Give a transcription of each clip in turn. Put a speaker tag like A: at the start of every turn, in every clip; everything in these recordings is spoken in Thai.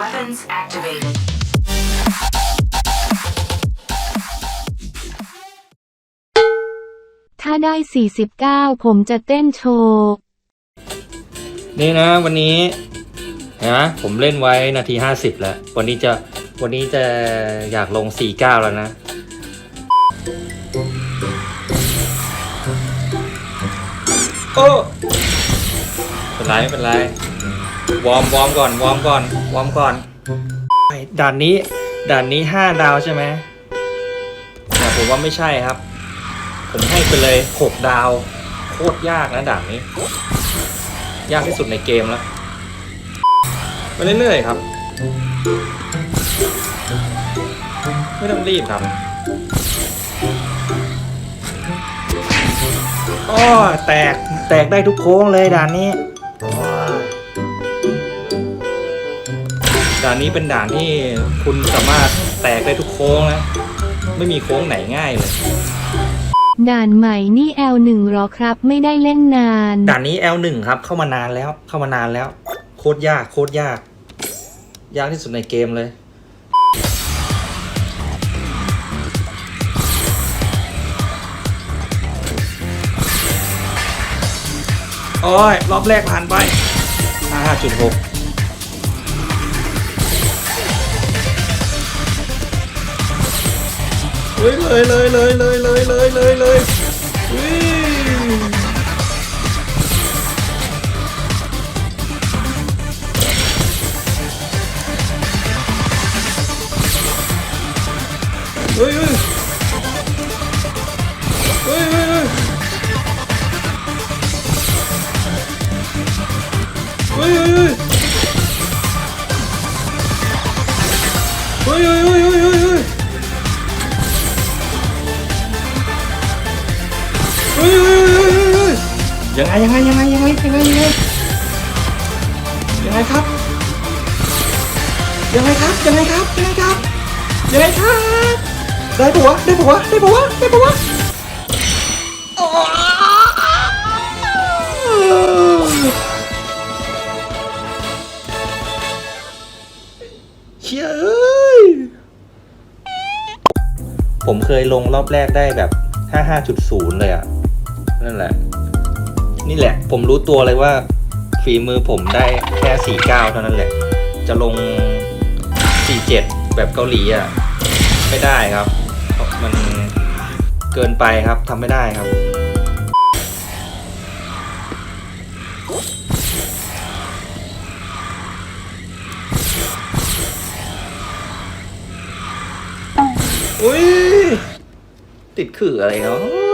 A: Weapons activated.
B: ถ้าได้ 49 ผมจะเต้นโชว์
C: นี่นะวันนี้เห็นะผมเล่นไว้นาที 50 แล้ว วันนี้จะวันนี้จะอยากลง 49 แล้วนะ โอ้ เป็นไรไม่เป็นไร วอร์มวอร์มก่อนวอร์มก่อนวอร์มก่อนด่านนี้ด่านนี้ห้าดาวใช่ไหมแต่ผมว่าไม่ใช่ครับ ผมให้ไปเลยหกดาว โคตรยากนะด่านนี้ ยากที่สุดในเกมแล้วไปเรื่อยๆครับ ไม่ต้องรีบครับอ๋อแตกแตกได้ทุกโค้งเลยด่านนี้ ด่านนี้เป็นด่านที่คุณสามารถแตกได้ทุกโค้งนะ ไม่มีโค้งไหนง่ายเลย
B: ด่านใหม่นี่ L1 หรอครับ ไม่ได้เล่นนาน
C: ด่านนี้ L1 ครับ เข้ามานานแล้ว เข้ามานานแล้ว โคตรยาก โคตรยาก ยากที่สุดในเกมเลยโอ้ย รอบแรกผ่านไป 5.6 เลยเลยเลยเลยเลยเลยเลยเลยเลยเฮ้ยเฮ้ย ยังไงยังไงยังไงยังไงยังไงยังไงยังไงครับยังไงครับยังไงครับยังไงครับยังไงครับได้ปะวะได้ปะวะได้ปะวะได้ปะวะอ๋อเชี่ยเอ้ยผมเคยลงรอบแรกได้แบบ 55.0 เลยอะนั่นแหละ นี่แหละ ผมรู้ตัวเลยว่าฝีมือผมได้แค่49เท่านั้นแหละ จะลง47แบบเกาหลีอะไม่ได้ครับเพราะมันเกินไปครับทำไม่ได้ครับอุ้ยติดขื่ออะไรเนาะ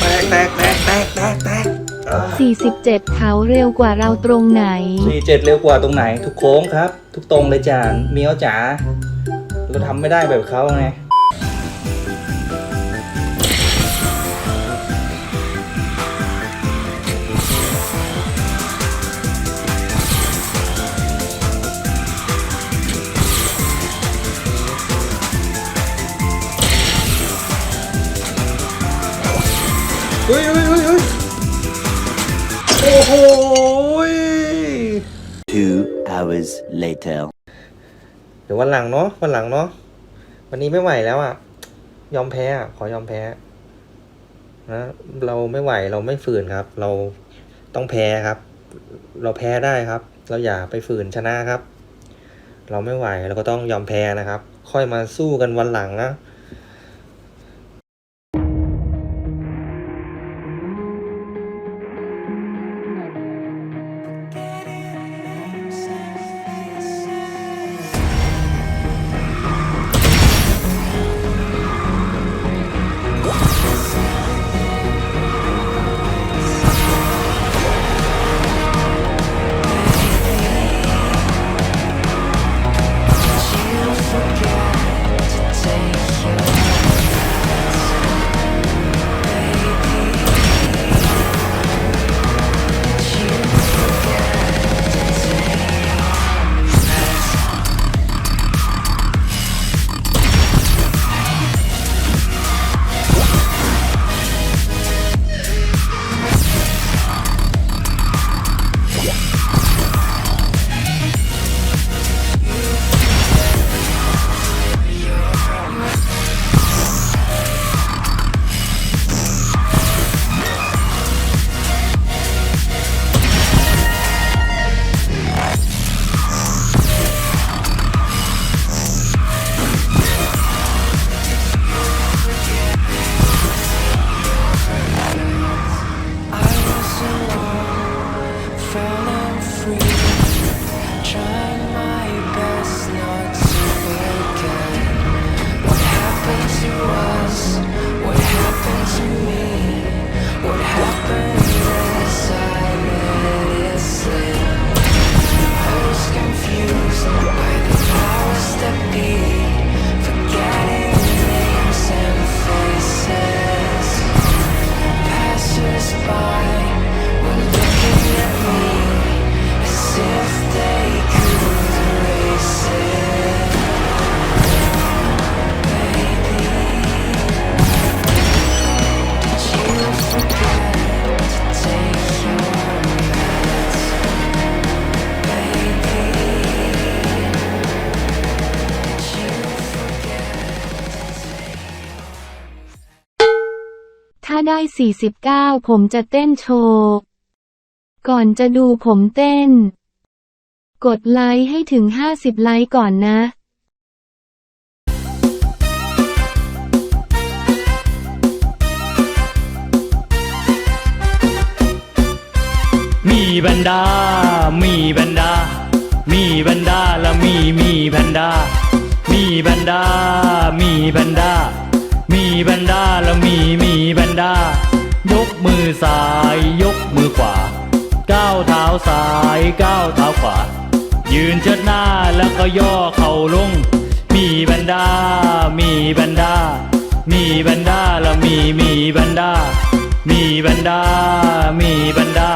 C: แตกแตกแตกแตกแตกแตก
B: 47 เขาเร็วกว่าเราตรงไหน
C: สี่เจ็ดเร็วกว่าตรงไหน ทุกโค้งครับ ทุกตรงเลยจานเมียวจ๋าเราทำไม่ได้แบบเขาไง โอ้โหย
A: Two hours later.
C: เดี๋ยววันหลังเนาะวันหลังเนาะวันนี้ไม่ไหวแล้วอะ ยอมแพ้อะขอยอมแพ้นะเราไม่ไหวเราไม่ฝืนครับ เราต้องแพ้ครับ เราแพ้ได้ครับ เราอย่าไปฝืนชนะครับ เราไม่ไหวเราก็ต้องยอมแพ้นะครับ ค่อยมาสู้กันวันหลังนะ
B: ถ้าได้ 49 ผมจะเต้นโชว์ ก่อนจะดูผมเต้น กดไลค์ให้ถึง 50 ไลค์ก่อนนะ
D: มีแบนดามีแบนดามีแบนดาและมีมีแบนดามีแบนดามีแบนดา มีแบนดาและมีมีแบนดายกมือซ้ายยกมือขวา ก้าวเท้าซ้ายก้าวเท้าขวา ยืนเชิดหน้าแล้วก็ย่อเข่าลง มีแบนดามีแบนดามีแบนดาและมีมีแบนดามีแบนดามีแบนดา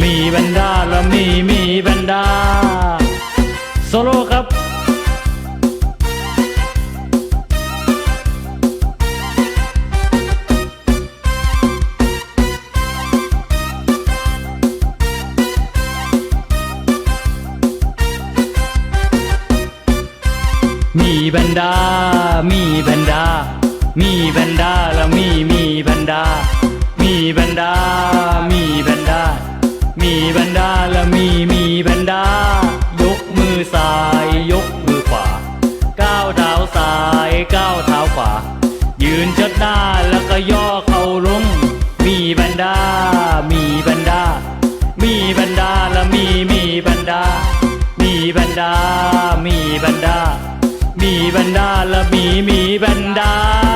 D: มีแบนดาและมีมีแบนดา ดา มีแบนดา มีแบนดาและมีมีแบนดา มีแบนดา มีแบนดา มีแบนดาและมีมีแบนดา ยกมือซ้ายยกมือขวา ก้าวเท้าซ้ายก้าวเท้าขวา ยืนจัดหน้าแล้วก็ย่อเข่าลง มีแบนดา มีแบนดา มีแบนดาและมีมีแบนดา มีแบนดา มีแบนดา มีแบนดาและมีมีแบนดา